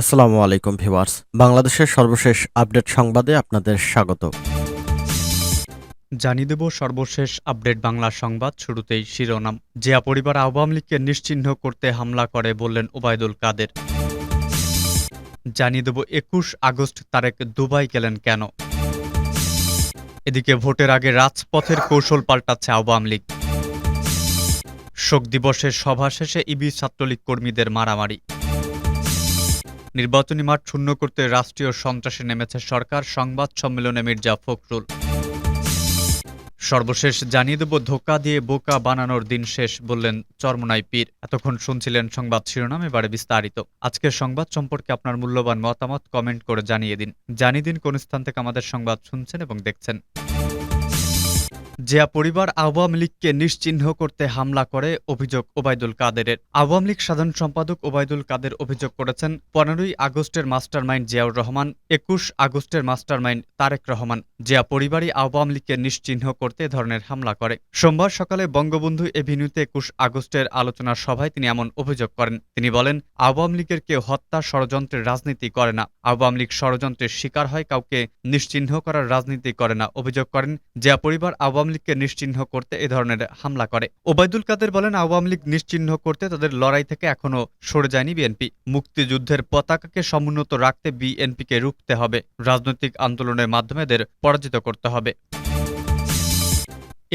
আসসালামু আলাইকুম ভিউয়ার্স। বাংলাদেশের সর্বশেষ আপডেট সংবাদে আপনাদের স্বাগত। জানিয়ে দেব সর্বশেষ আপডেট বাংলা সংবাদ শুরুতেই শিরোনাম। জিয়া পরিবার আওয়ামী লীগকে নিশ্চিহ্ন করতে হামলা করে বললেন ওবায়দুল কাদের। জানিয়ে দেব একুশ আগস্ট তারেক দুবাই গেলেন কেন? এদিকে ভোটের আগে রাজপথের কৌশল পাল্টাচ্ছে আওয়ামী লীগ। শোক দিবসের সভা শেষে ইবি ছাত্রলীগ কর্মীদের মারামারি। নির্বাচনী মাঠ শূন্য করতে রাষ্ট্রীয় সন্ত্রাসে নেমেছে সরকার, সংবাদ সম্মেলনে মির্জা ফখরুল। সর্বশেষ জানিয়ে দেব, ধোকা দিয়ে বোকা বানানোর দিন শেষ বললেন চরমনাই পীর। এতক্ষণ শুনছিলেন সংবাদ শিরোনাম, এবারে বিস্তারিত। আজকের সংবাদ সম্পর্কে আপনার মূল্যবান মতামত কমেন্ট করে জানিয়ে দিন। জানিয়ে দিন কোন স্থান থেকে আমাদের সংবাদ শুনছেন এবং দেখছেন। জিয়া পরিবার আওয়ামী লীগকে নিশ্চিহ্ন করতে হামলা করে, অভিযোগ ওবায়দুল কাদেরের। আওয়ামী লীগ সাধারণ সম্পাদক ওবায়দুল কাদের অভিযোগ করেছেন, পনেরোই আগস্টের মাস্টারমাইন্ড জিয়াউর রহমান, একুশ আগস্টের মাস্টারমাইন্ড তারেক রহমান। জিয়া পরিবারই আওয়ামী লীগকে নিশ্চিহ্ন করতে ধরনের হামলা করে। সোমবার সকালে বঙ্গবন্ধু এভিনিউতে একুশ আগস্টের আলোচনা সভায় তিনি এমন অভিযোগ করেন। তিনি বলেন, আওয়ামী লীগের কেউ হত্যা ষড়যন্ত্রের রাজনীতি করে না। আওয়ামী লীগ ষড়যন্ত্রের শিকার হয়, কাউকে নিশ্চিহ্ন করার রাজনীতি করে না। অভিযোগ করেন, জিয়া পরিবার আওয়ামী লীগকে নিশ্চিহ্ন করতে এ ধরনের হামলা করে। ওবায়দুল কাদের বলেন, আওয়ামী লীগ নিশ্চিহ্ন করতে তাদের লড়াই থেকে এখনও সরে যায়নি বিএনপি। মুক্তিযুদ্ধের পতাকাকে সমুন্নত রাখতে বিএনপিকে রুখতে হবে। রাজনৈতিক আন্দোলনের মাধ্যমে এদের পরাজিত করতে হবে।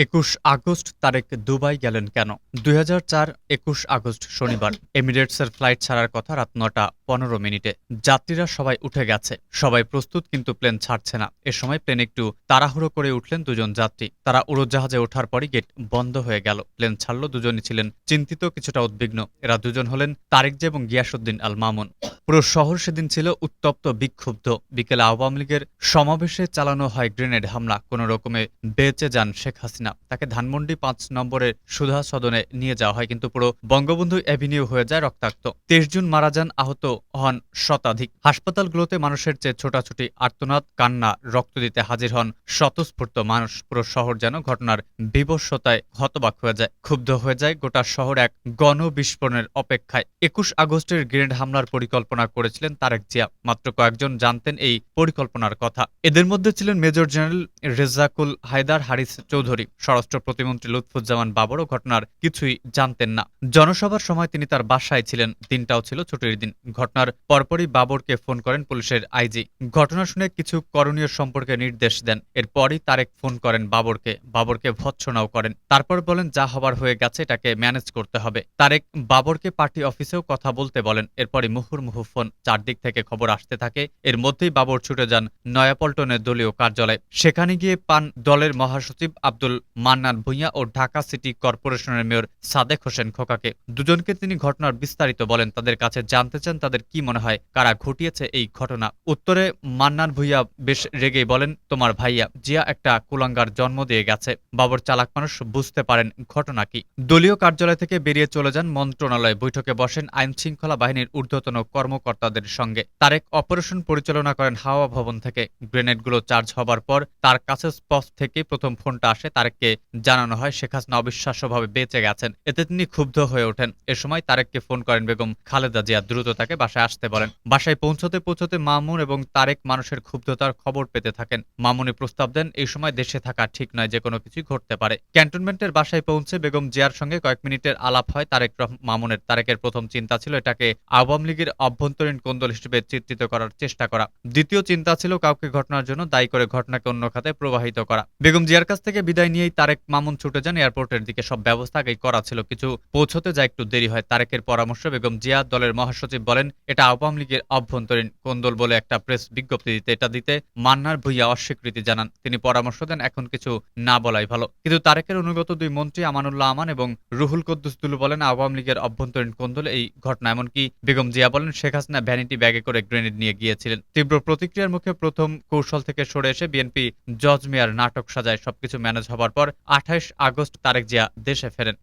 একুশ আগস্ট তারেক দুবাই গেলেন কেন? দুই হাজার চার একুশ আগস্ট শনিবার। এমিরেটসের ফ্লাইট ছাড়ার কথা রাত নটা পনেরো মিনিটে। যাত্রীরা সবাই উঠে গেছে। সবাই প্রস্তুত, কিন্তু প্লেন ছাড়ছে না। এ সময় প্লেন একটু তাড়াহুড়ো করে উঠলেন দুজন যাত্রী। তারা উড়োজাহাজে ওঠার পরই গেট বন্ধ হয়ে গেল। প্লেন ছাড়ল, দুজনই ছিলেন চিন্তিত, কিছুটা উদ্বিগ্ন। এরা দুজন হলেন তারেকজে এবং গিয়াসুদ্দিন আল মামুন। পুরো শহর সেদিন ছিল উত্তপ্ত, বিক্ষুব্ধ। বিকেলে আওয়ামী লীগের সমাবেশে চালানো হয় গ্রেনেড হামলা। কোনো রকমে বেঁচে যান শেখ হাসিনা। তাকে ধানমন্ডি পাঁচ নম্বরের সুধা সদনে নিয়ে যাওয়া হয়, কিন্তু পুরো বঙ্গবন্ধু অ্যাভিনিউ হয়ে যায় রক্তাক্ত। তেইশ জুন মারা যান আহত হন শতাধিক। হাসপাতালগুলোতে মানুষের চেয়ে ছোটাছুটি, আর্তনাদ, কান্না, রক্ত দিতে হাজির হন স্বতঃস্ফূর্ত মানুষ। পুরো শহর যেন ঘটনার বিবস্বতায় হতবাক হয়ে যায়। ক্ষুব্ধ হয়ে যায় গোটা শহর এক গণবিস্ফোরণের অপেক্ষায়। একুশ আগস্টের গ্রেনেড হামলার পরিকল্পনা করেছিলেন তারেক জিয়া। মাত্র কয়েকজন জানতেন এই পরিকল্পনার কথা। এদের মধ্যে ছিলেন মেজর জেনারেল রেজাকুল হায়দার হারিস চৌধুরী। স্বরাষ্ট্র প্রতিমন্ত্রী লুৎফুজ্জামান বাবরও ঘটনার কিছুই জানতেন না। জনসভার সময় তিনি তার বাসায় ছিলেন। দিনটাও ছিল ছুটির দিন। ঘটনার পরপরই বাবরকে ফোন করেন পুলিশের আইজি। ঘটনা শুনে কিছু করণীয় সম্পর্কে নির্দেশ দেন। এরপরই তারেক ফোন করেন বাবরকে। বাবরকে ভৎসনাও করেন। তারপর বলেন, যা হবার হয়ে গেছে, এটাকে ম্যানেজ করতে হবে। তারেক বাবরকে পার্টি অফিসেও কথা বলতে বলেন। এরপরই মুহুর্মুহু ফোন। চারদিক থেকে খবর আসতে থাকে। এর মধ্যেই বাবর ছুটে যান নয়াপল্টনের দলীয় কার্যালয়। সেখানে গিয়ে পান দলের মহাসচিব আব্দুল মান্নান ভূঁইয়া ও ঢাকা সিটি কর্পোরেশনের মেয়র সাদেক হোসেন খোকাকে। দুজনকে তিনি ঘটনার বিস্তারিত বলেন, তাদের কাছে জানতে চান তাদের কি মনে হয়, কারা ঘটিয়েছে এই ঘটনা। উত্তরে, মান্নান ভূঁইয়া বেশ রেগেই বলেন, তোমার ভাইয়া জিয়া একটা কুলাঙ্গার জন্ম দিয়ে গেছে। বাবর চালাক মানুষ বুঝতে পারেন ঘটনা কি। দলীয় কার্যালয় থেকে বেরিয়ে চলে যান মন্ত্রণালয় বৈঠকে বসেন আইন শৃঙ্খলা বাহিনীর ঊর্ধ্বতন কর্মকর্তাদের সঙ্গে। তারেক অপারেশন পরিচালনা করেন হাওয়া ভবন থেকে। গ্রেনেডগুলো চার্জ হবার পর তার কাছে স্পষ্ট থেকে প্রথম ফোনটা আসে তারেককে। জানানো হয়, শেখ হাসিনা অবিশ্বাস্যভাবে বেঁচে গেছেন। এতে তিনি ক্ষুব্ধ হয়ে ওঠেন। এ সময় তারেককে ফোন করেন বেগম খালেদা জিয়া, দ্রুত তাকে বাসায় আসতে বলেন। বাসায় পৌঁছতে পৌঁছতে মামুন এবং তারেক মানুষের ক্ষুব্ধতার খবর পেতে থাকেন। মামুনি প্রস্তাব দেন, এই সময় দেশে থাকা ঠিক নয় যে কোনো কিছুই ঘটতে পারে। ক্যান্টনমেন্টের বাসায় পৌঁছে বেগম জিয়ার সঙ্গে কয়েক মিনিটের আলাপ হয় তারেক মামুনের। তারেকের প্রথম চিন্তা ছিল এটাকে আওয়ামী লীগের অভ্যন্তরীণ কোন্দল হিসেবে চিত্রিত করার চেষ্টা করা। দ্বিতীয় চিন্তা ছিল কাউকে ঘটনার জন্য দায়ী করে ঘটনাকে অন্য খাতে প্রবাহিত করা। বেগম জিয়ার কাছ থেকে বিদায় নিয়েই তারেক মামুন ছুটে যান এয়ারপোর্টের দিকে। সব ব্যবস্থা আগেই করা ছিল। কিছু পৌঁছতে যা একটু দেরি হয়। তারেকের পরামর্শ বেগম জিয়া দলের মহাসচিব বলেন, এটা আওয়ামী লীগের অভ্যন্তরীণ কোন্দল বলে একটা প্রেস বিজ্ঞপ্তি দিতে, এটা দিতে মান্নার ভুইয়া অস্বীকৃতি জানান। তিনি পরামর্শ দেন, এখন কিছু না বলাই ভালো। কিন্তু তারেকের অনুগত দুই মন্ত্রী আমানুল্লাহ আমান এবং রুহুল কদ্দুস দুলু বলেন, আওয়ামী লীগের অভ্যন্তরীণ কোন্দল এই ঘটনা এমনকি বেগম জিয়া বলেন, শেখ হাসিনা ভ্যানিটি ব্যাগে করে গ্রেনেড নিয়ে গিয়েছিলেন। তীব্র প্রতিক্রিয়ার মুখে প্রথম কৌশল থেকে সরে এসে বিএনপি জজ মেয়ার নাটক সাজায়। সবকিছু ম্যানেজ হবার পর আঠাইশ আগস্ট তারেক জিয়া দেশে ফেরেন।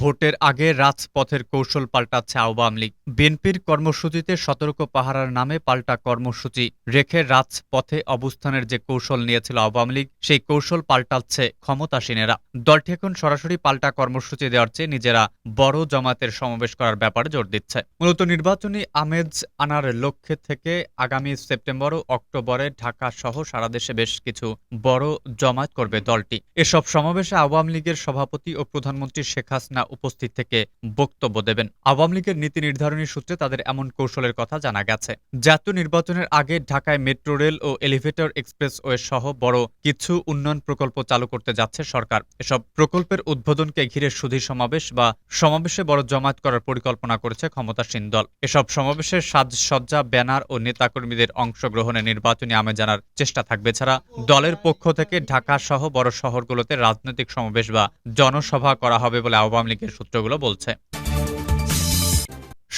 ভোটের আগে রাজপথের কৌশল পাল্টাচ্ছে আওয়ামী লীগ। বিএনপির কর্মসূচিতে সতর্ক পাহারার নামে পাল্টা কর্মসূচি রেখে রাজপথে অবস্থানের যে কৌশল নিয়েছিল আওয়ামী লীগ, সেই কৌশল পাল্টাচ্ছে ক্ষমতাসীনেরা। দলটি এখন সরাসরি পাল্টা কর্মসূচি দেওয়ার চেয়ে নিজেরা বড় জমাতের সমাবেশ করার ব্যাপারে জোর দিচ্ছে। মূলত নির্বাচনী আমেজ আনার লক্ষ্যে থেকে আগামী সেপ্টেম্বর ও অক্টোবরে ঢাকা সহ সারা দেশে বেশ কিছু বড় জমায়েত করবে দলটি। এসব সমাবেশে আওয়ামী লীগের সভাপতি ও প্রধানমন্ত্রী শেখ হাসিনা উপস্থিত থেকে বক্তব্য দেবেন। আওয়ামী লীগের নীতি নির্ধারণী সূত্রে তাদের এমন কৌশলের কথা জানা গেছে। জাতীয় নির্বাচনের আগে ঢাকায় মেট্রো রেল ও এলিভেটর এক্সপ্রেসওয়ে সহ বড় কিছু উন্নয়ন প্রকল্প চালু করতে যাচ্ছে সরকার। এসব প্রকল্পের উদ্বোধনকে ঘিরে সুধী সমাবেশ বা সমাবেশে বড় জমায়েত করার পরিকল্পনা করেছে ক্ষমতাসীন দল। এসব সমাবেশের সাজসজ্জা, ব্যানার ও নেতাকর্মীদের অংশগ্রহণে নির্বাচনী আমে জানার চেষ্টা থাকবে ছাড়া দলের পক্ষ থেকে ঢাকা সহ বড় শহরগুলোতে রাজনৈতিক সমাবেশ বা জনসভা করা হবে বলে আওয়ামী লীগের সূত্রগুলো বলছে।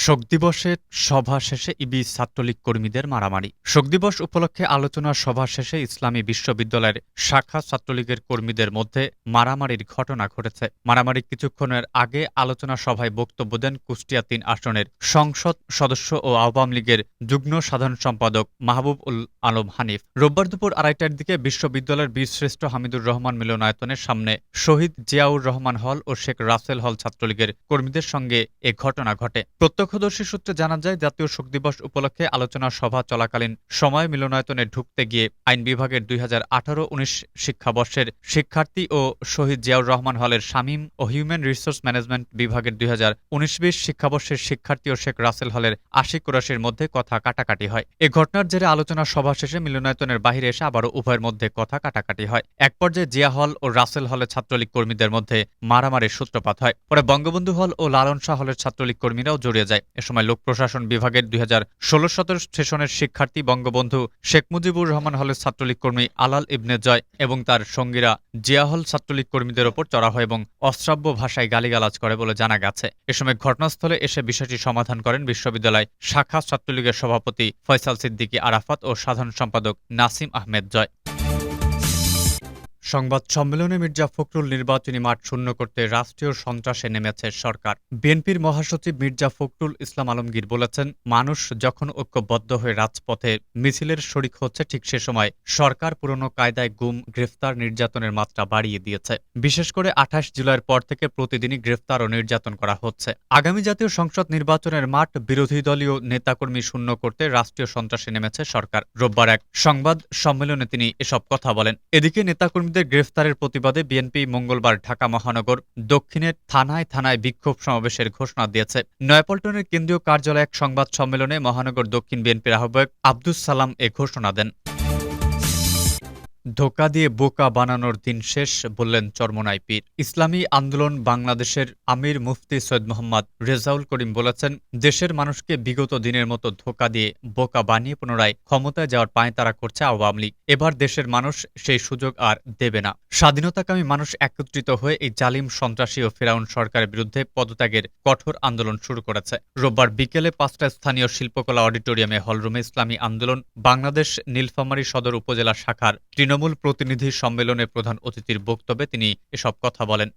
শোক দিবসে সভা শেষে ইবি ছাত্রলীগ কর্মীদের মারামারি। শোক দিবস উপলক্ষে আলোচনা সভা শেষে ইসলামী বিশ্ববিদ্যালয়ের শাখা ছাত্রলীগের কর্মীদের মধ্যে মারামারির ঘটনা ঘটেছে। মারামারি কিছুক্ষণের আগে আলোচনা সভায় বক্তব্য দেন কুষ্টিয়া তিন আসনের সংসদ সদস্য ও আওয়ামী লীগের যুগ্ম সাধারণ সম্পাদক মাহবুব উল আলম হানিফ। রোববার দুপুর আড়াইটার দিকে বিশ্ববিদ্যালয়ের বীরশ্রেষ্ঠ হামিদুর রহমান মিলনায়তনের সামনে শহীদ জিয়াউর রহমান হল ও শেখ রাসেল হল ছাত্রলীগের কর্মীদের সঙ্গে এ ঘটনা ঘটে। প্রত্যক্ষদর্শী সূত্রে জানা যায়, জাতীয় শোক দিবস উপলক্ষে আলোচনা সভা চলাকালীন সময় মিলনায়তনে ঢুকতে গিয়ে আইন বিভাগের দুই হাজার আঠারো উনিশ শিক্ষাবর্ষের শিক্ষার্থী ও শহীদ জিয়াউর রহমান হলের শামীম ও হিউম্যান রিসোর্স ম্যানেজমেন্ট বিভাগের দুই হাজার উনিশ বিশ শিক্ষাবর্ষের শিক্ষার্থী ও শেখ রাসেল হলের আশি কুরাশির মধ্যে কথা কাটাকাটি হয়। এ ঘটনার জেরে আলোচনা সভা শেষে মিলনায়তনের বাহিরে এসে আবারও উভয়ের মধ্যে কথা কাটাকাটি হয়। এক পর্যায়ে জিয়া হল ও রাসেল হলের ছাত্রলীগ কর্মীদের মধ্যে মারামারির সূত্রপাত হয়। পরে বঙ্গবন্ধু হল ও লালন শাহ হলের ছাত্রলীগ কর্মীরাও জড়িয়ে যায়। এ সময় লোক প্রশাসন বিভাগের দুই হাজার ষোলো সতেরো সেশনের শিক্ষার্থী বঙ্গবন্ধু শেখ মুজিবুর রহমান হলের ছাত্রলীগ কর্মী আলাল ইবনে জয় এবং তার সঙ্গীরা জিয়া হল ছাত্রলীগ কর্মীদের ওপর চড়া হয় এবং অশ্রাব্য ভাষায় গালিগালাজ করে বলে জানা গেছে। এ সময় ঘটনাস্থলে এসে বিষয়টি সমাধান করেন বিশ্ববিদ্যালয় শাখা ছাত্রলীগের সভাপতি ফয়সাল সিদ্দিকী আরাফাত ও সাধারণ সম্পাদক নাসিম আহমেদ জয়। সংবাদ সম্মেলনে মির্জা ফখরুল নির্বাচনী মাঠ শূন্য করতে রাষ্ট্রীয় সন্ত্রাসে নেমেছে সরকার। বিএনপির মহাসচিব মির্জা ফখরুল ইসলাম আলমগীর বলেছেন, মানুষ যখন ঐক্যবদ্ধ হয়ে রাজপথে মিছিলের শরিক হচ্ছে, ঠিক সে সময় সরকার পুরনো কায়দায় গুম, গ্রেফতার নির্যাতনের মাত্রা বাড়িয়ে দিয়েছে। বিশেষ করে আঠাশ জুলাইয়ের পর থেকে প্রতিদিনই গ্রেফতার ও নির্যাতন করা হচ্ছে। আগামী জাতীয় সংসদ নির্বাচনের মাঠ বিরোধী দলীয় নেতাকর্মী শূন্য করতে রাষ্ট্রীয় সন্ত্রাসে নেমেছে সরকার। রোববার এক সংবাদ সম্মেলনে তিনি এসব কথা বলেন। এদিকে নেতাকর্মীদের গ্রেফতারের প্রতিবাদে বিএনপি মঙ্গলবার ঢাকা মহানগর দক্ষিণের থানায় থানায় বিক্ষোভ সমাবেশের ঘোষণা দিয়েছে। নয়াপল্টনের কেন্দ্রীয় কার্যালয়ে এক সংবাদ সম্মেলনে মহানগর দক্ষিণ বিএনপির আহ্বায়ক আব্দুস সালাম এ ঘোষণা দেন। ধোকা দিয়ে বোকা বানানোর দিন শেষ বললেন চরমনাই পীর। ইসলামী আন্দোলন বাংলাদেশের আমির মুফতি সৈয়দ মোহাম্মদ রেজাউল করিম বলেছেন, দেশের মানুষকে বিগত দিনের মতো ধোকা দিয়ে বোকা বানিয়ে পুনরায় ক্ষমতায় যাওয়ার পায়তারা করছে আওয়ামী লীগ। এবার দেশের মানুষ সেই সুযোগ আর দেবে না। স্বাধীনতাকামী মানুষ একত্রিত হয়ে এই জালিম সন্ত্রাসী ও ফেরাউন সরকারের বিরুদ্ধে পদত্যাগের কঠোর আন্দোলন শুরু করেছে। রোববার বিকেলে পাঁচটা স্থানীয় শিল্পকলা অডিটোরিয়ামে হলরুমে ইসলামী আন্দোলন, বাংলাদেশ নীলফামারী সদর উপজেলা শাখার তৃণমূল প্রতিনিধি সম্মেলনে প্রধান অতিথির বক্তব্যে তিনি এসব কথা বলেন।